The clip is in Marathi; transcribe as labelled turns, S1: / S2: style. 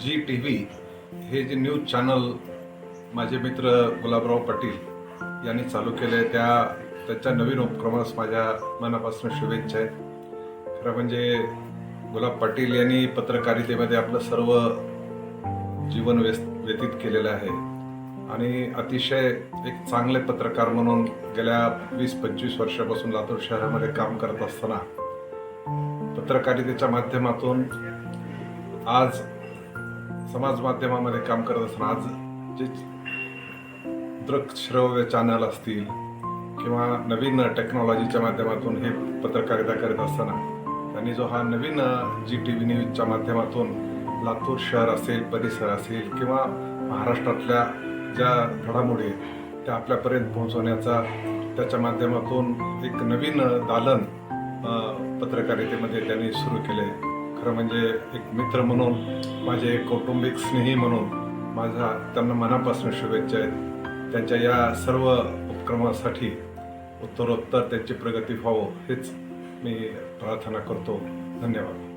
S1: जी टी व्ही हे जे न्यूज चॅनल माझे मित्र गुलाबराव पाटील यांनी चालू केले त्या त्याच्या नवीन उपक्रमास माझ्या मनापासून शुभेच्छा आहेत. खरं म्हणजे गुलाब पाटील यांनी पत्रकारितेमध्ये आपलं सर्व जीवन व्यस्त व्यतीत केलेलं आहे. आणि अतिशय एक चांगले पत्रकार म्हणून गेल्या वीस पंचवीस वर्षापासून लातूर शहरामध्ये काम करत असताना पत्रकारितेच्या माध्यमातून आज समाज माध्यमामध्ये काम करत असताना आज जे दृकश्रव्य चॅनल असतील किंवा नवीन टेक्नॉलॉजीच्या माध्यमातून हे पत्रकारिता करत असताना त्यांनी जो हा नवीन जी टी व्ही न्यूजच्या माध्यमातून लातूर शहर असेल परिसर असेल किंवा महाराष्ट्रातल्या ज्या घडामोडी त्या आपल्यापर्यंत पोहोचवण्याचा त्याच्या माध्यमातून एक नवीन दालन पत्रकारितेमध्ये त्यांनी सुरू केले खरं म्हणजे एक मित्र म्हणून माझे कौटुंबिक स्नेही म्हणून माझा त्यांना मनापासून शुभेच्छा आहेत. त्यांच्या या सर्व उपक्रमासाठी उत्तरोत्तर त्यांची प्रगती व्हावं हेच मी प्रार्थना करतो. धन्यवाद.